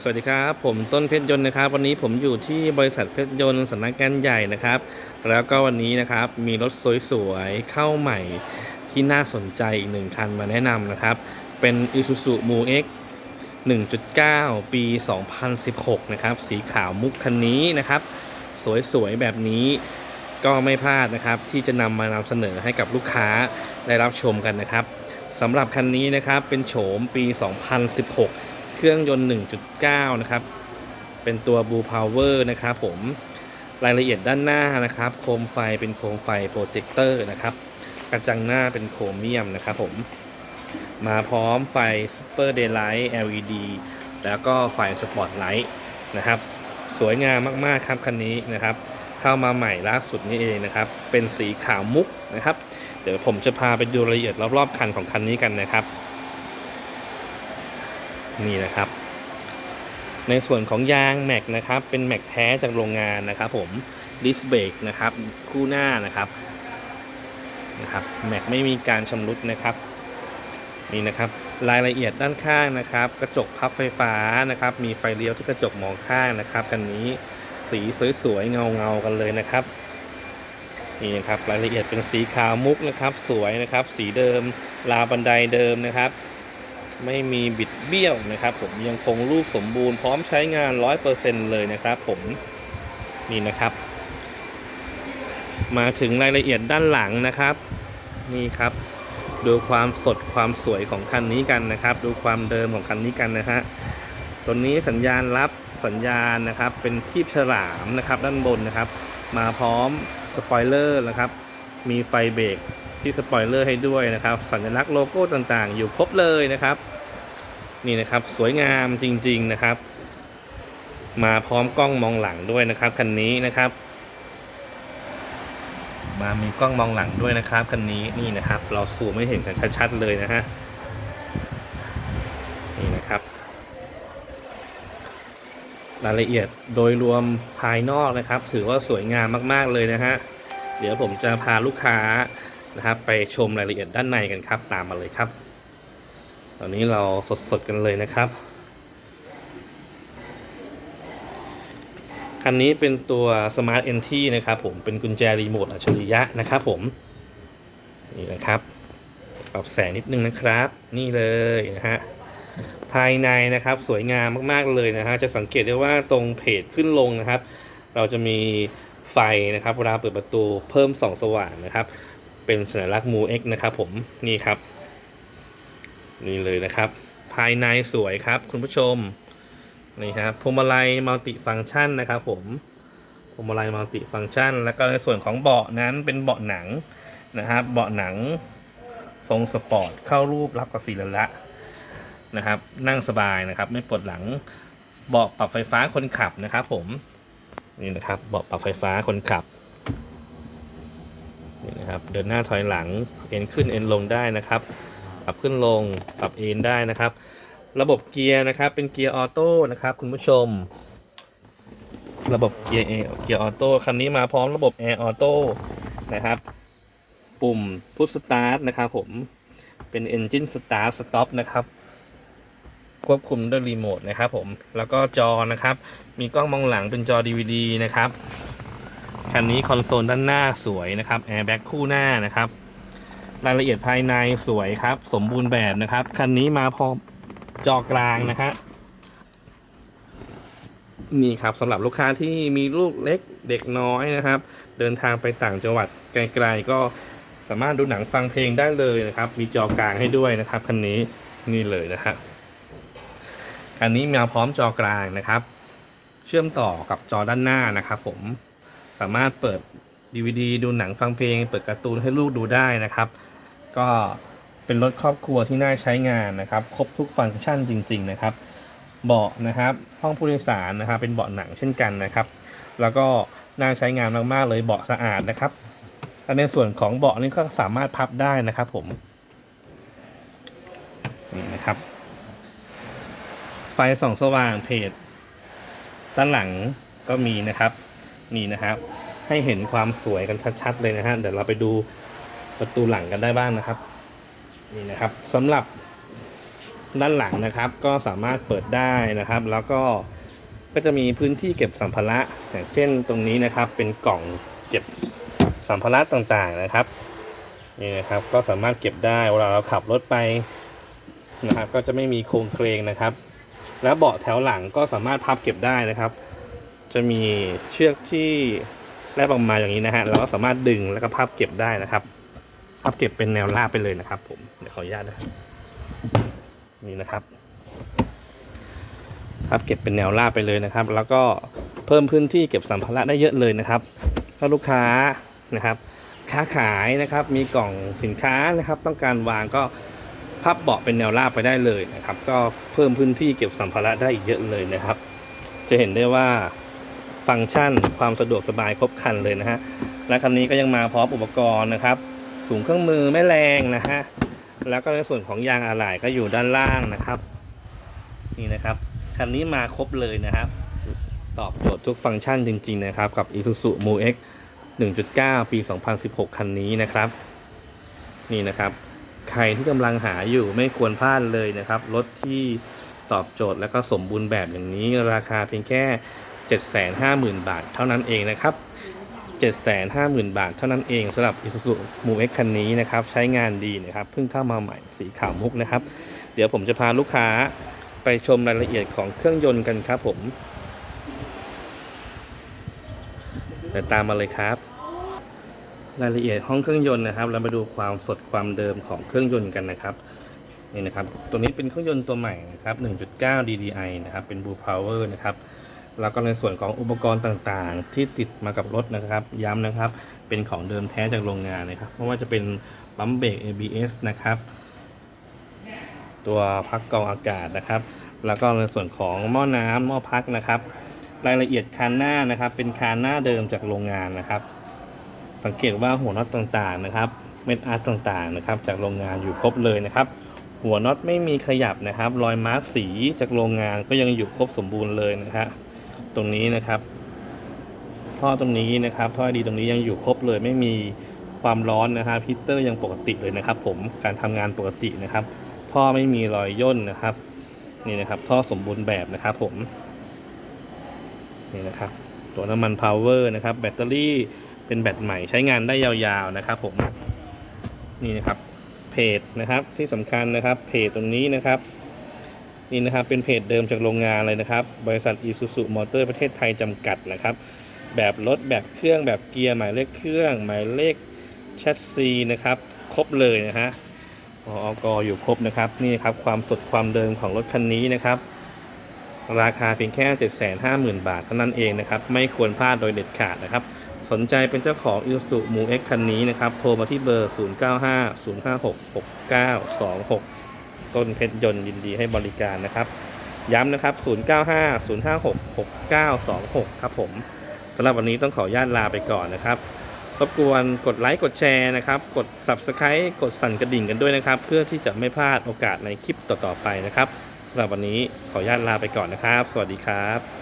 สวัสดีครับ ผมต้นเพชรยนต์นะครับ วันนี้ผมอยู่ที่บริษัทเพชรยนต์สำนักงานใหญ่นะครับ แล้วก็วันนี้นะครับมีรถสวยๆ เข้าใหม่ที่น่าสนใจอีกหนึ่งคันมาแนะนำนะครับ เป็น Isuzu m u X 1.9 ปี 2016 นะครับ สีขาวมุกคันนี้นะครับ สวยๆ แบบนี้ก็ไม่พลาดนะครับ ที่จะนำมานำเสนอให้กับลูกค้าได้รับชมกันนะครับสำหรับคันนี้นะครับเป็นโฉมปี 2016 เครื่องยนต์ 1.9 นะครับ เป็นตัว Blue Power นะครับผม รายละเอียดด้านหน้านะครับ โคมไฟเป็นโคมไฟโปรเจคเตอร์นะครับ กระจังหน้าเป็นโครเมียมนะครับผม มาพร้อมไฟ Super Daylight LED แล้วก็ไฟสปอตไลท์นะครับ สวยงามมากๆครับคันนี้นะครับ เข้ามาใหม่ล่าสุดนี้เองนะครับ เป็นสีขาวมุกนะครับ เดี๋ยวผมจะพาไปดูรายละเอียดรอบๆคันของคันนี้กันนะครับ นี่นะครับ ในส่วนของยางแม็กนะครับ เป็นแม็กแท้จากโรงงานนะครับ ผมดิสเบรกนะครับ คู่หน้านะครับนะครับแม็กไม่มีการชำรุดนะครับนี่นะครับรายละเอียดด้านข้างนะครับ กระจกพับไฟฟ้านะครับ มีไฟเลี้ยวที่กระจกมองข้างนะครับคันนี้สีสวยๆเงาๆกันเลยนะครับนี่นะครับรายละเอียดเป็นสีขาวมุกนะครับ สวยนะครับ สีเดิมราวบันไดเดิมนะครับ ไม่มีบิดเบี้ยวนะครับ ผมยังคงรูปสมบูรณ์พร้อมใช้งาน 100%เลยนะครับ ผมนี่นะครับ มาถึงรายละเอียดด้านหลังนะครับ นี่ครับ ดูความสดความสวยของคันนี้กันนะครับ ดูความเดิมของคันนี้กันนะฮะตัวนี้สัญญาณรับสัญญาณนะครับ เป็นคีบฉลามนะครับ ด้านบนนะครับ มาพร้อมสปอยเลอร์นะครับ มีไฟเบรกที่สปอยเลอร์ให้ด้วยนะครับ สัญลักษณ์โลโก้ต่างๆ อยู่ครบเลยนะครับ นี่นะครับสวยงามจริงๆนะครับ มาพร้อมกล้องมองหลังด้วยนะครับคันนี้นะครับ มามีกล้องมองหลังด้วยนะครับคันนี้นี่นะครับ เราซูมไม่เห็นกันชัดๆเลยนะฮะนี่นะครับ รายละเอียดโดยรวมภายนอกนะครับ ถือว่าสวยงามมากๆเลยนะฮะเดี๋ยวผมจะพาลูกค้านะครับ ไปชมรายละเอียดด้านในกันครับ ตามมาเลยครับ ตอนนี้เราสดๆกันเลยนะครับ คันนี้เป็นตัว Smart NT นะครับผม เป็นกุญแจรีโมทอัจฉริยะนะครับผม นี่นะครับ ปรับแสงนิดนึงนะครับ นี่เลยนะฮะ ภายในนะครับสวยงามมากๆเลยนะฮะ จะสังเกตได้ว่าตรงเพจขึ้นลงนะครับ เราจะมีไฟนะครับเวลาเปิดประตูเพิ่มส่องสว่างนะครับ เป็นสัญลักษณ์ m ู X นะครับผม นี่ครับ นี่เลยนะครับ ภายในสวยครับคุณผู้ชมนี่ครับพวงมาลัยมัลติฟัง c t ชันนะครับผมพวงมาลัยมัลติฟัง c t ชัน แล้วก็ในส่วนของเบาะนั้นเป็นเบาะหนังนะครับเบาะหนังทรงสปอร์ตเข้ารูปรับกับสีละละนะครับ นั่งสบายนะครับ ไม่ปวดหลังเบาะปรับไฟฟ้าคนขับนะครับ ผมนี่นะครับเบาะปรับไฟฟ้าคนขับนี่นะครับเดินหน้าถอยหลังเอ็นขึ้นเอ็นลงได้นะครับ ปรับขึ้นลงปรับเอนได้นะครับ ระบบเกียร์นะครับเป็นเกียร์ออโต้นะครับคุณผู้ชม ระบบเกียร์เกียร์ออโต้คันนี้มาพร้อมระบบแอร์ออโต้นะครับ ปุ่มพุชสตาร์ทนะครับผมเป็น Engine Start Stop นะครับควบคุมด้วยรีโมทนะครับผม แล้วก็จอนะครับ มีกล้องมองหลังเป็นจอ DVD นะครับ คันนี้คอนโซลด้านหน้าสวยนะครับแอร์แบ็กคู่หน้านะครับ รายละเอียดภายในสวยครับ สมบูรณ์แบบนะครับ คันนี้มาพร้อมจอกลางนะฮะนี่ครับสำหรับลูกค้าที่มีลูกเล็กเด็กน้อยนะครับ เดินทางไปต่างจังหวัดไกลๆก็สามารถดูหนังฟังเพลงได้เลยนะครับ มีจอกลางให้ด้วยนะครับคันนี้นี่เลยนะครับคันนี้มาพร้อมจอกลางนะครับ เชื่อมต่อกับจอด้านหน้านะครับ ผมสามารถเปิด DVD ดูหนังฟังเพลง เปิดการ์ตูนให้ลูกดูได้นะครับ ก็เป็นรถครอบครัวที่น่าใช้งานนะครับ ครบทุกฟังก์ชันจริง ๆ นะครับ เบาะนะครับห้องผู้โดยสารนะครับ เป็นเบาะหนังเช่นกันนะครับ แล้วก็น่าใช้งานมากๆเลยเบาะสะอาดนะครับและในส่วนของเบาะนี่ก็สามารถพับได้นะครับ ผมนี่นะครับ ไฟส่องสว่างเพจด้านหลังก็มีนะครับ นี่นะครับ ให้เห็นความสวยกันชัด ๆ เลยนะฮะเดี๋ยวเราไปดู ประตูหลังกันได้บ้างนะครับนี่นะครับสำหรับด้านหลังนะครับ ก็สามารถเปิดได้นะครับ แล้วก็ก็จะมีพื้นที่เก็บสัมภาระอย่างเช่นตรงนี้นะครับ เป็นกล่องเก็บสัมภาระต่างๆนะครับนี่นะครับก็สามารถเก็บได้เวลาเราขับรถไปนะครับ ก็จะไม่มีโครงเคลงนะครับ แล้วเบาะแถวหลังก็สามารถพับเก็บได้นะครับ จะมีเชือกที่แลบออกมาอย่างนี้นะฮะเราก็สามารถดึงแล้วก็พับเก็บได้นะครับ พับเก็บเป็นแนวราบไปเลยนะครับ ผมเดี๋ยวขออนุญาตนะครับนี่นะครับพับเก็บเป็นแนวราบไปเลยนะครับ แล้วก็เพิ่มพื้นที่เก็บสัมภาระได้เยอะเลยนะครับถ้าลูกค้านะครับ ค้าขายนะครับมีกล่องสินค้านะครับ ต้องการวางก็พับเบาะเป็นแนวราบไปได้เลยนะครับ ก็เพิ่มพื้นที่เก็บสัมภาระได้อีกเยอะเลยนะครับ จะเห็นได้ว่าฟังก์ชันความสะดวกสบายครบครันเลยนะฮะและคันนี้ก็ยังมาพร้อมอุปกรณ์นะครับ ถุงเครื่องมือแม่แรงนะฮะแล้วก็ในส่วนของยางอะไหล่ก็อยู่ด้านล่างนะครับ นี่นะครับคันนี้มาครบเลยนะครับ ตอบโจทย์ทุกฟังก์ชันจริง ๆ นะครับ กับ Isuzu Mu X 1.9 ปี 2016 คันนี้นะครับ นี่นะครับ ใครที่กำลังหาอยู่ไม่ควรพลาดเลยนะครับ รถที่ตอบโจทย์และก็สมบูรณ์แบบอย่างนี้ราคาเพียงแค่ 750,000 บาทเท่านั้นเองนะครับ 750,000 บาท เท่านั้นเองสำหรับ Isuzu Mu X คันนี้นะครับ ใช้งานดีนะครับ เพิ่งเข้ามาใหม่สีขาวมุกนะครับ เดี๋ยวผมจะพาลูกค้าไปชมรายละเอียดของเครื่องยนต์กันครับผมเดี๋ยวตามมาเลยครับ รายละเอียดห้องเครื่องยนต์นะครับ เรามาดูความสดความเดิมของเครื่องยนต์กันนะครับนี่นะครับ ตัวนี้เป็นเครื่องยนต์ตัวใหม่นะครับ 1.9 DDI นะครับ เป็น Blue Power นะครับ แล้วก็ในส่วนของอุปกรณ์ต่างๆ ที่ติดมากับรถนะครับ ย้ำนะครับ เป็นของเดิมแท้จากโรงงานนะครับไม่ว่าจะเป็นปั๊มเบรก ABS นะครับ ตัวพักกรองอากาศนะครับ แล้วก็ในส่วนของหม้อน้ำหม้อพักนะครับ รายละเอียดคานหน้านะครับ เป็นคานหน้าเดิมจากโรงงานนะครับ สังเกตว่าหัวน็อตต่างๆนะครับ เม็ดอาร์ตต่างๆนะครับ จากโรงงานอยู่ครบเลยนะครับหัวน็อตไม่มีขยับนะครับ รอยมาร์กสีจากโรงงานก็ยังอยู่ครบสมบูรณ์เลยนะครับ ตรงนี้นะครับ ท่อตรงนี้นะครับ ท่อดีตรงนี้ยังอยู่ครบเลยไม่มีความร้อนนะครับพิเตอร์ยังปกติเลยนะครับ ผมการทำงานปกตินะครับ ท่อไม่มีรอยย่นนะครับ นี่นะครับ ท่อสมบูรณ์แบบนะครับ ผมนี่นะครับ ตัวน้ำมันพาวเวอร์นะครับ แบตเตอรี่เป็นแบตใหม่ใช้งานได้ยาวๆนะครับ ผมนี่นะครับเพจนะครับที่สำคัญนะครับเพจตรงนี้นะครับ นี่นะครับเป็นเพจเดิมจากโรงงานเลยนะครับ บริษัท Isuzu Motor ประเทศไทยจำกัดนะครับ แบบรถแบบเครื่องแบบเกียร์หมายเลขเครื่อง หมายเลขแชสซีนะครับ ครบเลยนะฮะออกอยู่ครบนะครับ นี่ครับความสดความเดิมของรถคันนี้นะครับ ราคาเพียงแค่ 750,000 บาทเท่านั้นเองนะครับ ไม่ควรพลาดโดยเด็ดขาดนะครับ สนใจเป็นเจ้าของ Isuzu Mu X คันนี้นะครับ โทรมาที่เบอร์ 0950566926 ต้นเพชรยนต์ยินดีให้บริการนะครับ ย้ำนะครับ 0950566926 ครับผมสำหรับวันนี้ต้องขออนุญาตลาไปก่อนนะครับรบกวนกดไลค์กดแชร์นะครับ กด Subscribe กดสั่นกระดิ่งกันด้วยนะครับ เพื่อที่จะไม่พลาดโอกาสในคลิปต่อๆไปนะครับสำหรับวันนี้ขออนุญาตลาไปก่อนนะครับ สวัสดีครับ